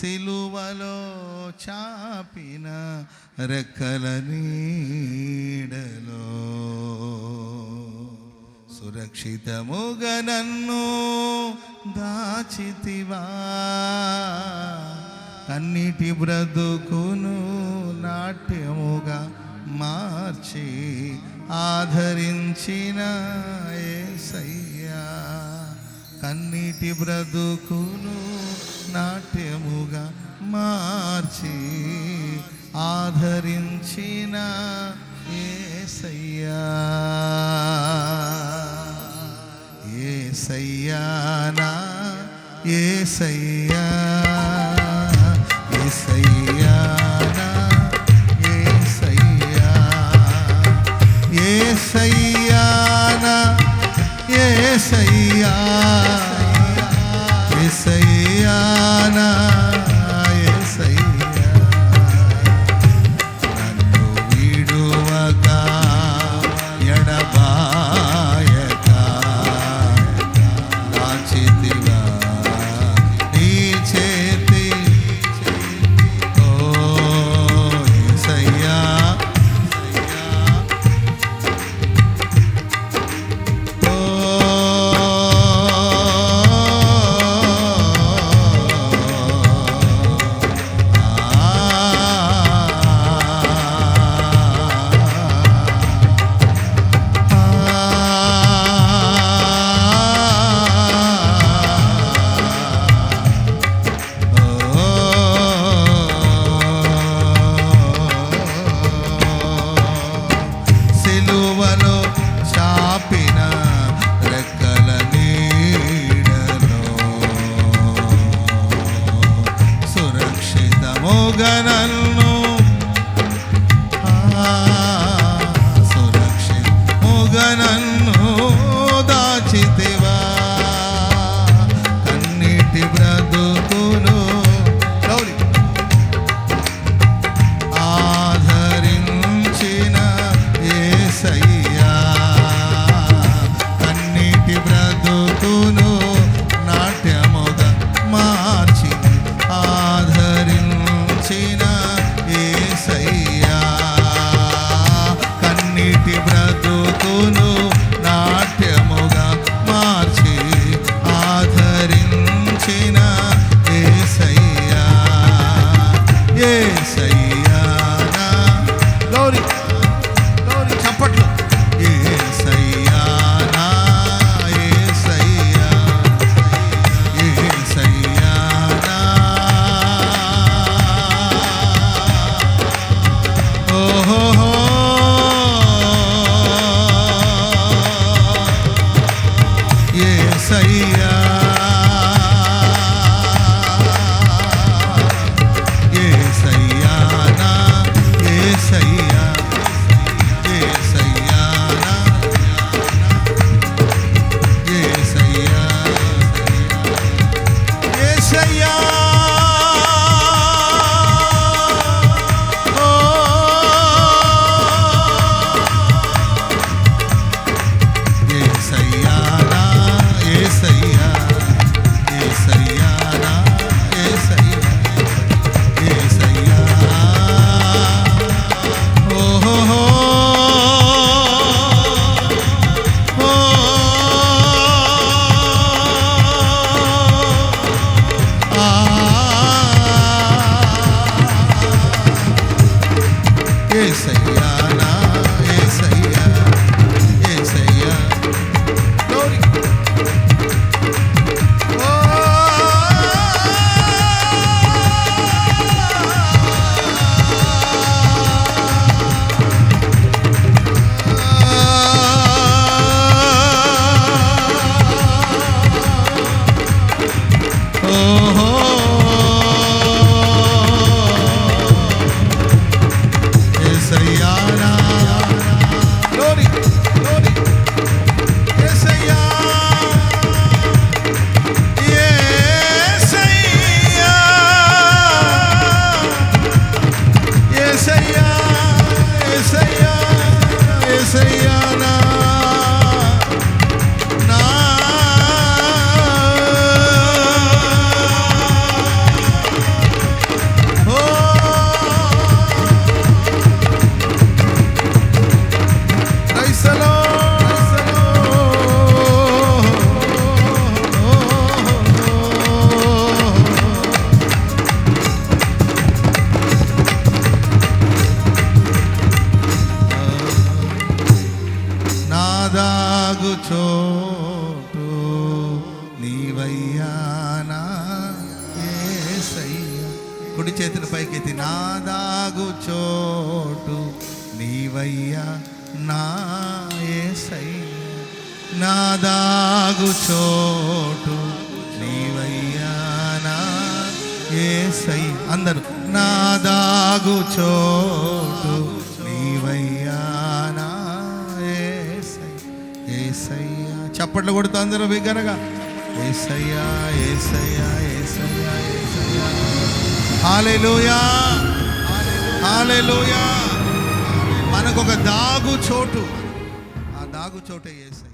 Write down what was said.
సిలువలో చాపిన రెక్కల నీడలో సురక్షితముగా నన్ను దాచితివా. కన్నిటి బ్రతుకును నాట్యముగా మార్చి ఆదరించిన ఏసయ్యా. కన్నీటి బ్రతుకును నాట్యముగా మార్చి ఆదరించిన ఏసయ్యా. ఏసయ్యానా ఏసయ్యా. ఏసయ్యానా సురక్షితముగా నన్ను ఆ, Señor. Seiana. కుడి చేతుల పైకెత్తి నా దాగు చోటు నీవయ్యా నా ఏసయ్య నా దాగు చోటు నీవయ్యా నా ఏసై అందరూ నా దాగు చోటు నీవయ్యా నా ఏసై ఏసయ్యా. చప్పట్లు కొడుతూ అందరూ బిగ్గరగా ఏసయ్యా ఏసయ్యా ఏసయ్యా ఏసయ్యా హాలెలూయా. హాలెలూయా. మనకు ఒక దాగు చోటు. ఆ దాగు చోటే ఏసయ్యా